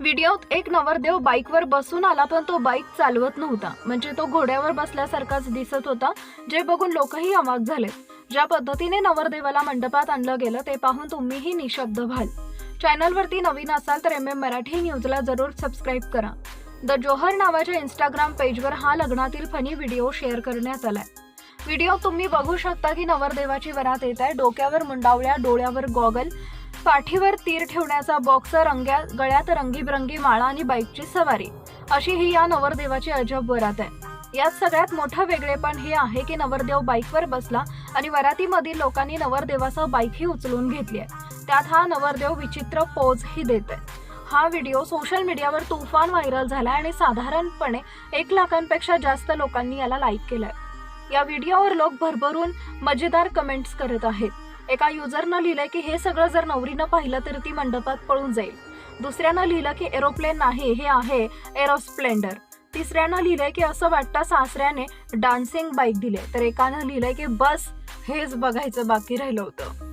व्हिडिओत एक नवरदेव बाईकवर बसून आला पण तो बाईक चालवत नव्हता. म्हणजे तो घोड्यावर बसल्यासारखाच दिसत होता जे बघून लोकही अवाक झाले. ज्या पद्धतीने नवरदेवाला मंडपात आणलं गेलं ते पाहून तुम्हीही निशब्द व्हाल. चॅनलवरती नवीन असाल तर एम एम मराठी न्यूजला जरूर सबस्क्राईब करा. द जोहर नावाच्या इंस्टाग्राम पेजवर हा लग्नातील फनी व्हिडिओ शेअर करण्यात आलाय. व्हिडिओ तुम्ही बघू शकता की नवरदेवाची वरात येत आहे. डोक्यावर मुंडावळ्या डोळ्यावर गॉगल पाठीवर तीर ठेवण्याचा बॉक्स रंग्या गळ्यात रंगीबरंगी माळा आणि बाईकची सवारी. अशी ही या नवरदेवाची अजब वरात आहे. यात सगळ्यात मोठं वेगळेपण हे आहे की नवरदेव बाईकवर बसला आणि वरातीमधील लोकांनी नवरदेवासह बाईकही उचलून घेतली आहे. त्यात हा नवरदेव विचित्र पोजही देत आहे. हा व्हिडिओ सोशल मीडियावर तुफान व्हायरल झाला आणि साधारणपणे एक लाखांपेक्षा जास्त लोकांनी याला लाईक केलंय. या व्हिडिओवर लोक भरभरून मजेदार कमेंट्स करत आहेत. एका युजरनं लिहिलंय की हे सगळं जर नवरीनं पाहिलं तर ती मंडपात पळून जाईल. दुसऱ्यानं लिहिलं की एरोप्लेन नाही हे आहे एरोस्प्लेंडर. तिसऱ्यानं लिहिलंय की असं वाटतं सासऱ्याने डान्सिंग बाईक दिले. तर एकानं लिहिलंय की बस हेच बघायचं बाकी राहिलं होतं.